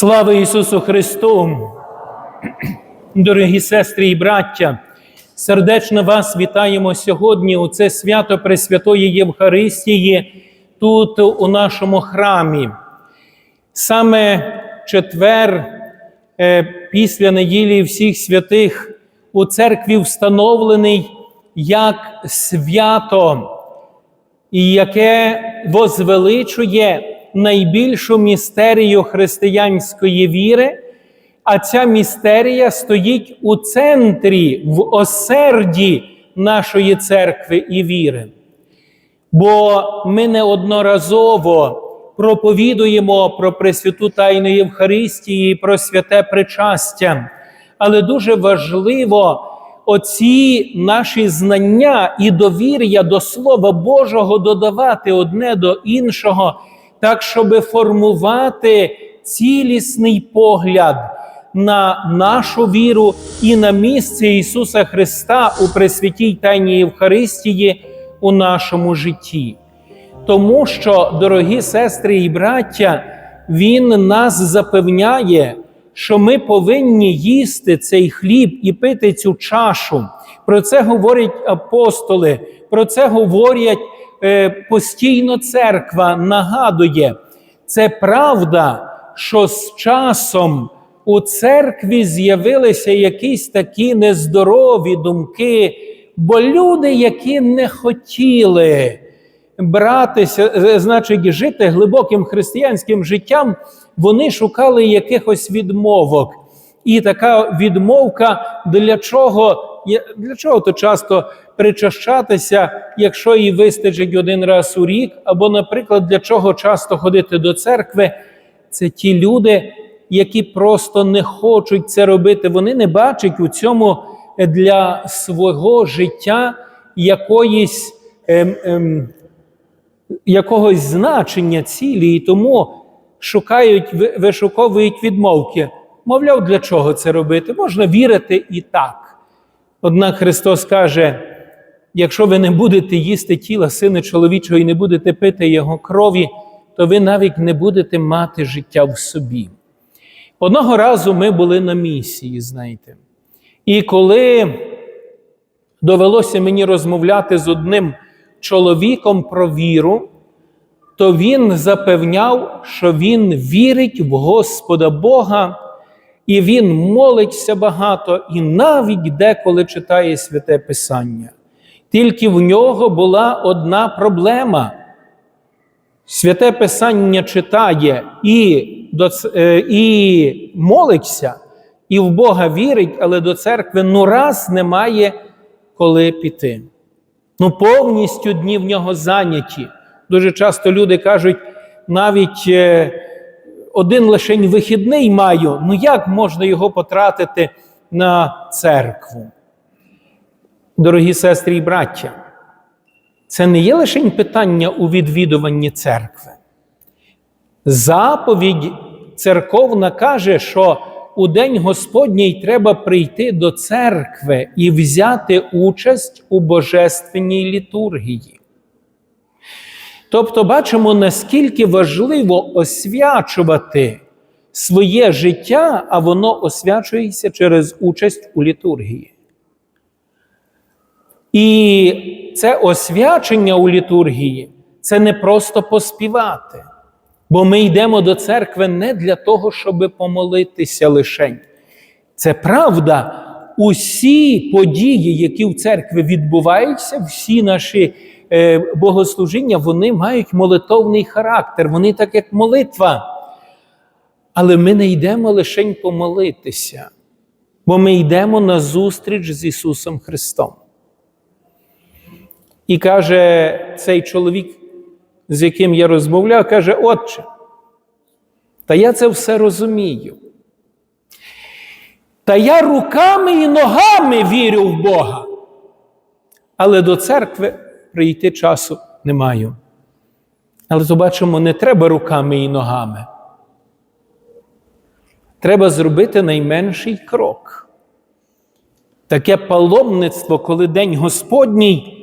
Слава Ісусу Христу! Дорогі сестри і браття! Сердечно вас вітаємо сьогодні у це свято Пресвятої Євхаристії тут, у нашому храмі. Саме четвер, е, після неділі всіх святих, у церкві встановлений як свято, яке возвеличує найбільшу містерію християнської віри, а ця містерія стоїть у центрі, в осерді нашої церкви і віри. Бо ми неодноразово проповідуємо про Пресвяту Тайну Євхаристії, про святе причастя, але дуже важливо оці наші знання і довір'я до Слова Божого додавати одне до іншого, так, щоб формувати цілісний погляд на нашу віру і на місце Ісуса Христа у Пресвятій Тайній Євхаристії у нашому житті. Тому що, дорогі сестри і браття, Він нас запевняє, що ми повинні їсти цей хліб і пити цю чашу. Про це говорять апостоли, про це говорять постійно церква, нагадує. Це правда, що з часом у церкві з'явилися якісь такі нездорові думки, бо люди, які не хотіли братися, е, значить, жити глибоким християнським життям, вони шукали якихось відмовок. І така відмовка для чого? Для чого то часто причащатися, якщо їй вистачить один раз у рік, або, наприклад, для чого часто ходити до церкви? Це ті люди, які просто не хочуть це робити. Вони не бачать у цьому для свого життя якоїсь. Ем, ем, якогось значення цілі, і тому шукають, вишуковують відмовки. Мовляв, для чого це робити? Можна вірити і так. Однак Христос каже: якщо ви не будете їсти тіла Сина чоловічого і не будете пити Його крові, то ви навіть не будете мати життя в собі. Одного разу ми були на місії, знаєте. І коли довелося мені розмовляти з одним чоловіком про віру, то він запевняв, що він вірить в Господа Бога, і він молиться багато, і навіть деколи читає святе Писання. Тільки в нього була одна проблема. Святе Писання читає і, до, і молиться, і в Бога вірить, але до церкви ну раз немає коли піти. Ну, повністю дні в нього зайняті. Дуже часто люди кажуть, навіть е, один лишень вихідний маю, ну як можна його потратити на церкву? Дорогі сестри і браття, це не є лише питання у відвідуванні церкви. Заповідь церковна каже, що у День Господній треба прийти до церкви і взяти участь у божественній літургії. Тобто, бачимо, наскільки важливо освячувати своє життя, а воно освячується через участь у літургії. І це освячення у літургії це не просто поспівати. Бо ми йдемо до церкви не для того, щоб помолитися лишень. Це правда, усі події, які в церкві відбуваються, всі наші богослужіння, вони мають молитовний характер, вони так як молитва. Але ми не йдемо лишень помолитися, бо ми йдемо на зустріч з Ісусом Христом. І каже цей чоловік, з яким я розмовляв, каже, Отче, та я це все розумію. Та я руками і ногами вірю в Бога. Але до церкви прийти часу не маю. Але то бачимо, не треба руками і ногами. Треба зробити найменший крок. Таке паломництво, коли День Господній,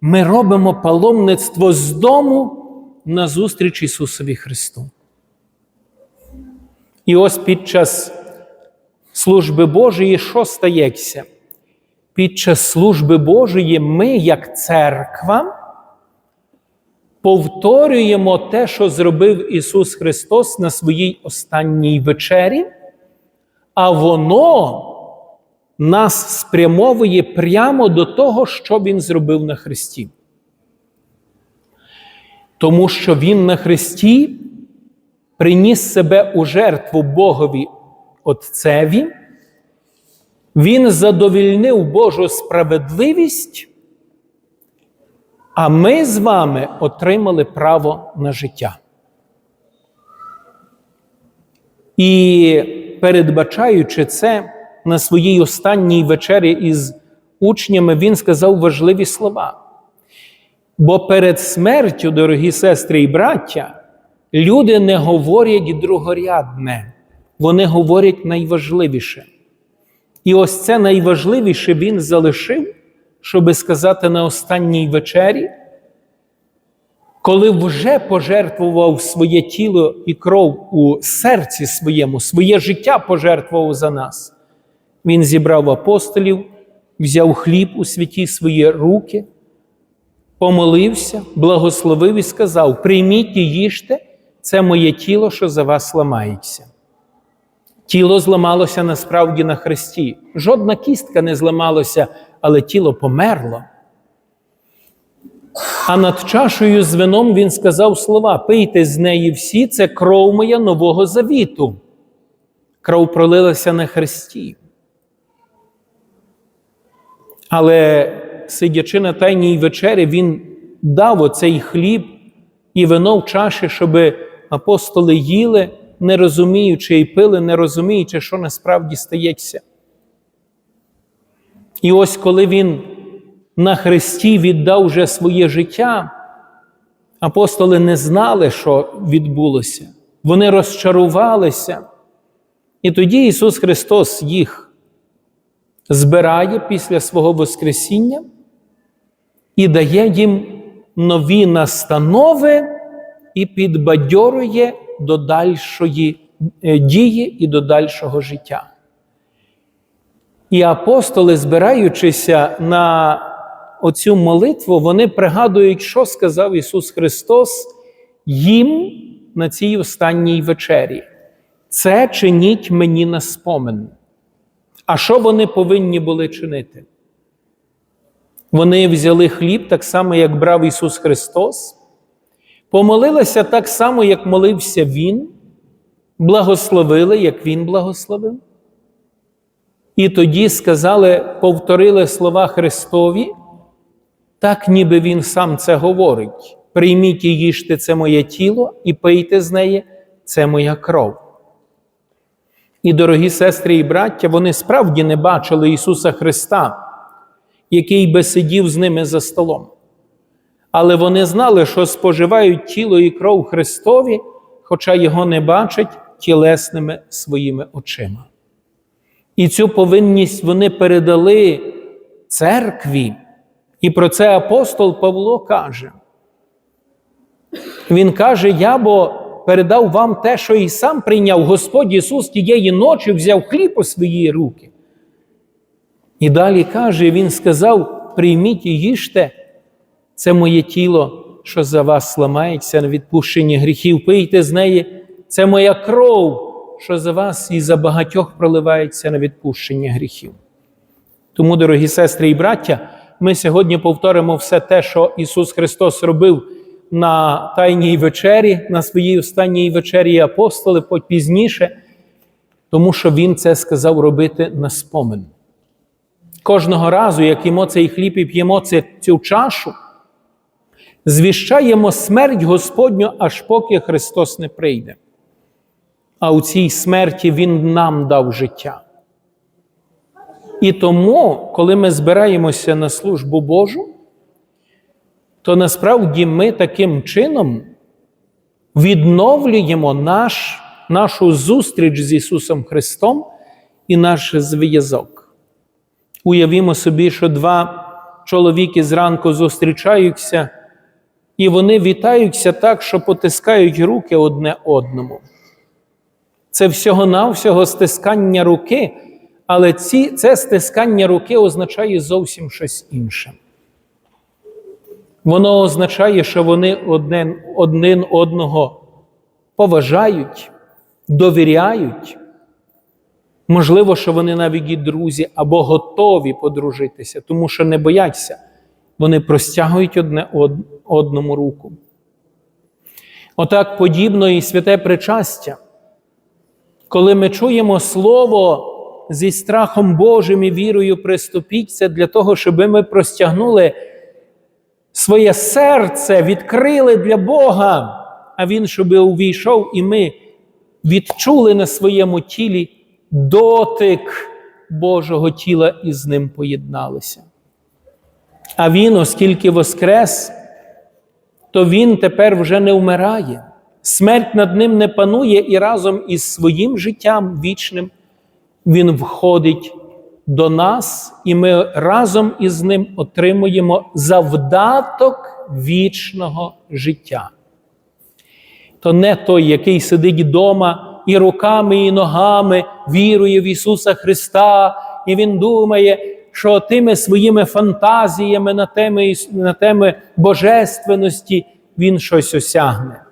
ми робимо паломництво з дому на зустріч Ісусові Христу. І ось під час служби Божої що стається? Під час служби Божої ми, як церква, повторюємо те, що зробив Ісус Христос на своїй останній вечері, а воно нас спрямовує прямо до того, що Він зробив на Христі. Тому що Він на Христі приніс себе у жертву Богові Отцеві, Він задовільнив Божу справедливість, а ми з вами отримали право на життя. І передбачаючи це на своїй останній вечері із учнями, він сказав важливі слова. Бо перед смертю, дорогі сестри і браття, люди не говорять другорядне, вони говорять найважливіше. І ось це найважливіше він залишив, щоби сказати на останній вечері, коли вже пожертвував своє тіло і кров у серці своєму, своє життя пожертвував за нас. Він зібрав апостолів, взяв хліб у святі свої руки, помолився, благословив і сказав: Прийміть і їжте, це моє тіло, що за вас ламається. Тіло зламалося насправді на хресті. Жодна кістка не зламалося, але тіло померло. А над чашею з вином він сказав слова: пийте з неї всі, це кров моя нового завіту. Кров пролилася на хресті. Але, сидячи на тайній вечері, він дав оцей хліб і вино в чаші, щоб апостоли їли, не розуміючи і пили, не розуміючи, що насправді стається. І ось коли він на Христі віддав вже своє життя, апостоли не знали, що відбулося. Вони розчарувалися. І тоді Ісус Христос їх збирає після свого Воскресіння і дає їм нові настанови і підбадьорує до дальшої е, дії і до дальшого життя. І апостоли, збираючися на оцю молитву, вони пригадують, що сказав Ісус Христос їм на цій останній вечері. Це чиніть мені на спомин. А що вони повинні були чинити? Вони взяли хліб так само, як брав Ісус Христос, помолилися так само, як молився Він, благословили, як Він благословив. І тоді сказали, повторили слова Христові, так ніби Він сам це говорить. Прийміть і їжте це моє тіло, і пийте з неї, це моя кров. І, дорогі сестри і браття, вони справді не бачили Ісуса Христа, який би сидів з ними за столом. Але вони знали, що споживають тіло і кров Христові, хоча його не бачать тілесними своїми очима. І цю повинність вони передали церкві. І про це апостол Павло каже. Він каже: Я бо передав вам те, що і сам прийняв Господь Ісус тієї ночі взяв хліб у свої руки. І далі каже, Він сказав: прийміть і їжте, це моє тіло, що за вас сламається на відпущення гріхів. Пийте з неї, це моя кров, що за вас і за багатьох проливається на відпущення гріхів. Тому, дорогі сестри і браття, ми сьогодні повторимо все те, що Ісус Христос робив на Тайній вечері, на своїй останній вечері апостоли пізніше, тому що Він це сказав робити на спомин. Кожного разу, як їмо цей хліб і п'ємо цю чашу, звіщаємо смерть Господню, аж поки Христос не прийде. А у цій смерті Він нам дав життя. І тому, коли ми збираємося на службу Божу, то насправді ми таким чином відновлюємо наш, нашу зустріч з Ісусом Христом і наш зв'язок. Уявімо собі, що два чоловіки зранку зустрічаються, і вони вітаються так, що потискають руки одне одному. Це всього-навсього стискання руки, але ці, це стискання руки означає зовсім щось інше. Воно означає, що вони один, один одного поважають, довіряють. Можливо, що вони навіть і друзі або готові подружитися, тому що не бояться, вони простягують одне одному руку. Отак подібно і святе причастя. Коли ми чуємо Слово зі страхом Божим і вірою приступіть, це для того, щоб ми простягнули своє серце, відкрили для Бога, а Він, щоб увійшов, і ми відчули на своєму тілі дотик Божого тіла і з ним поєдналися. А Він, оскільки воскрес, то Він тепер вже не вмирає. Смерть над ним не панує, і разом із своїм життям вічним Він входить до нас, і ми разом із ним отримуємо завдаток вічного життя. То не той, який сидить вдома і руками, і ногами вірує в Ісуса Христа, і Він думає, що тими своїми фантазіями на теми, на теми божественності Він щось осягне.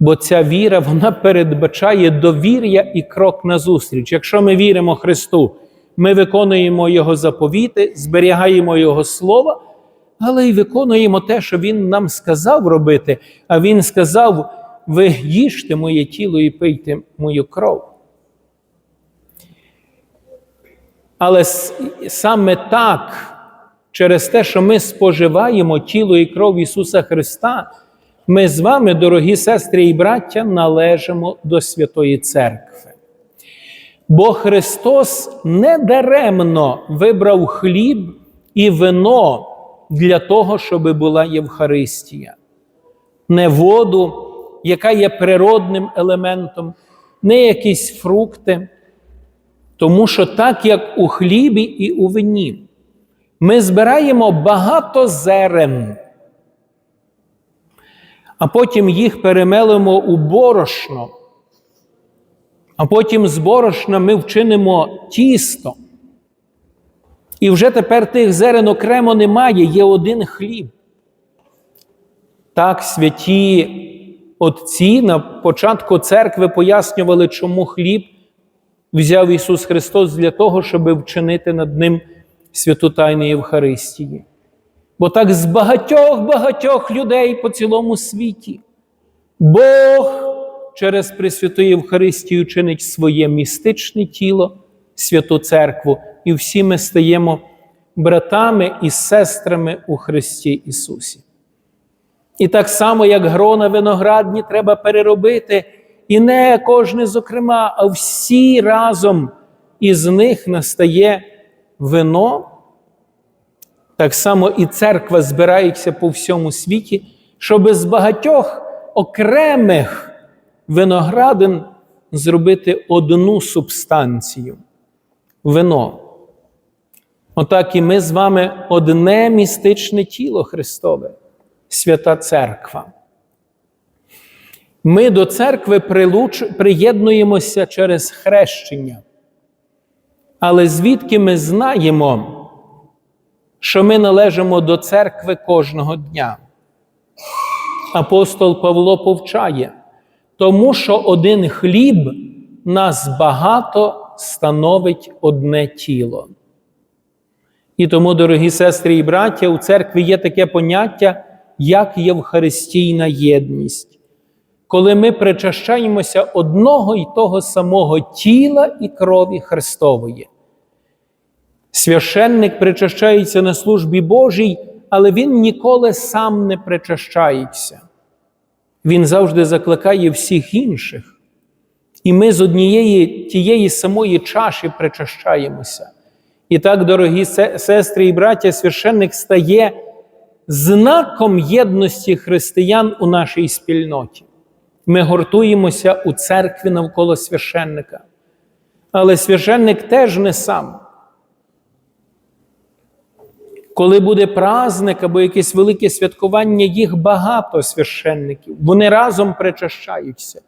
Бо ця віра вона передбачає довір'я і крок назустріч. Якщо ми віримо Христу, ми виконуємо Його заповіти, зберігаємо Його Слово, але й виконуємо те, що Він нам сказав робити. А Він сказав: ви їжте моє тіло і пийте мою кров. Але саме так, через те, що ми споживаємо тіло і кров Ісуса Христа, ми з вами, дорогі сестри і браття, належимо до Святої Церкви. Бо Христос недаремно вибрав хліб і вино для того, щоб була Євхаристія, не воду, яка є природним елементом, не якісь фрукти. Тому що так як у хлібі і у вині, ми збираємо багато зерен а потім їх перемелимо у борошно, а потім з борошна ми вчинимо тісто. І вже тепер тих зерен окремо немає, є один хліб. Так святі отці на початку церкви пояснювали, чому хліб взяв Ісус Христос для того, щоб вчинити над ним святу Тайну Євхаристії. Бо так з багатьох багатьох людей по цілому світі Бог через Пресвяту Євхаристію чинить своє містичне тіло, святу церкву, і всі ми стаємо братами і сестрами у Христі Ісусі. І так само, як грона виноградні, треба переробити, і не кожне, зокрема, а всі разом із них настає вино. Так само і церква збирається по всьому світі, щоб з багатьох окремих виноградин зробити одну субстанцію вино. Отак і ми з вами одне містичне тіло Христове, свята Церква. Ми до церкви прилуч... приєднуємося через хрещення. Але звідки ми знаємо? що ми належимо до церкви кожного дня. Апостол Павло повчає, тому що один хліб нас багато становить одне тіло. І тому, дорогі сестри і браття, у церкві є таке поняття, як Євхаристійна єдність, коли ми причащаємося одного і того самого тіла і крові Христової. Священник причащається на службі Божій, але він ніколи сам не причащається. Він завжди закликає всіх інших. І ми з однієї тієї самої чаші причащаємося. І так, дорогі сестри і браття, священник стає знаком єдності християн у нашій спільноті. Ми гуртуємося у церкві навколо священника. Але священник теж не сам. Коли буде праздник або якесь велике святкування, їх багато священників, вони разом причащаються.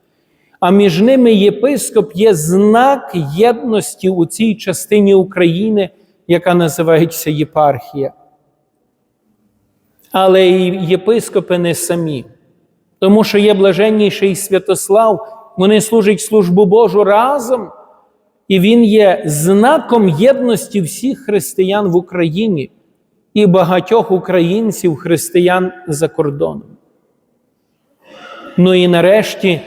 а між ними єпископ є знак єдності у цій частині України, яка називається єпархія. Але і єпископи не самі, тому що є блаженніший Святослав, вони служать службу Божу разом, і він є знаком єдності всіх християн в Україні і багатьох українців, християн за кордоном. Ну і нарешті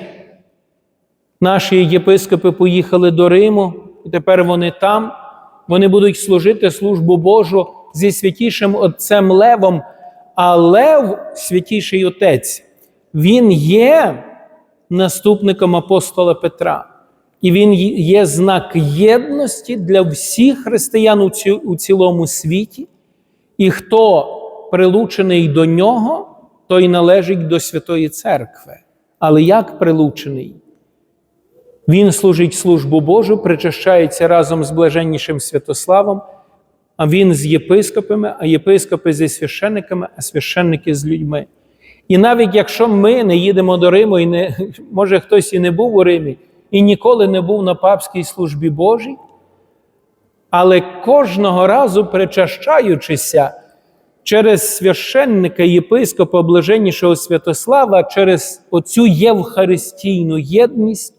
наші єпископи поїхали до Риму, і тепер вони там, вони будуть служити службу Божу зі святішим отцем Левом. А Лев, святіший отець, він є наступником апостола Петра. І він є знак єдності для всіх християн у, ці, у цілому світі. І хто прилучений до нього, той належить до Святої Церкви. Але як прилучений? Він служить службу Божу, причащається разом з блаженнішим Святославом, а він з єпископами, а єпископи зі священниками, а священники з людьми. І навіть якщо ми не їдемо до Риму, і не, може хтось і не був у Римі, і ніколи не був на папській службі Божій, але кожного разу причащаючися через священника, єпископа, блаженнішого Святослава, через оцю євхаристійну єдність,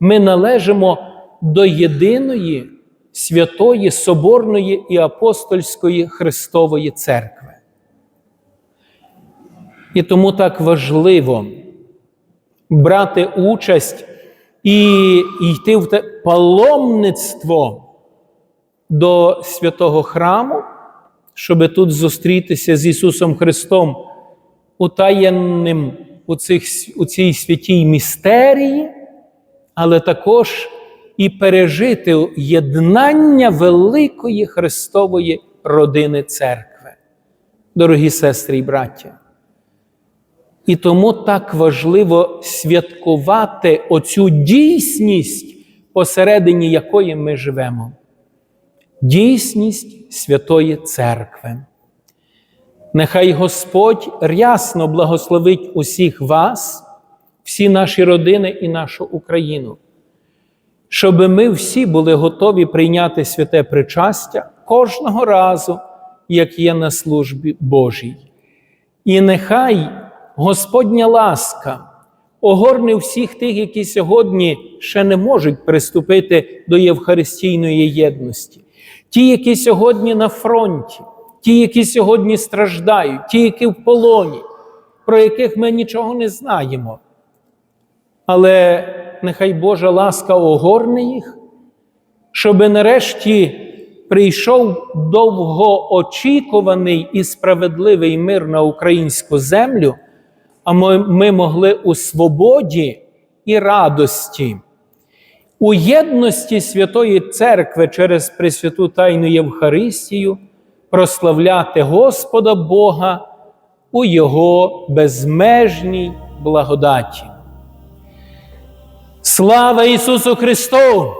ми належимо до єдиної святої Соборної і апостольської Христової Церкви. І тому так важливо брати участь і йти в те паломництво до святого храму, щоб тут зустрітися з Ісусом Христом, утаєнним у, цих, у цій святій містерії, але також і пережити єднання великої Христової родини церкви. Дорогі сестри і браття. І тому так важливо святкувати оцю дійсність, посередині якої ми живемо. Дійсність Святої Церкви. Нехай Господь рясно благословить усіх вас, всі наші родини і нашу Україну, щоб ми всі були готові прийняти святе причастя кожного разу, як є на службі Божій. І нехай Господня ласка огорне всіх тих, які сьогодні ще не можуть приступити до Євхаристійної єдності, ті, які сьогодні на фронті, ті, які сьогодні страждають, ті, які в полоні, про яких ми нічого не знаємо. Але нехай Божа ласка огорне їх, щоби нарешті прийшов довгоочікуваний і справедливий мир на українську землю, а ми, ми могли у свободі і радості, у єдності Святої Церкви через Пресвяту Тайну Євхаристію прославляти Господа Бога у Його безмежній благодаті. Слава Ісусу Христу!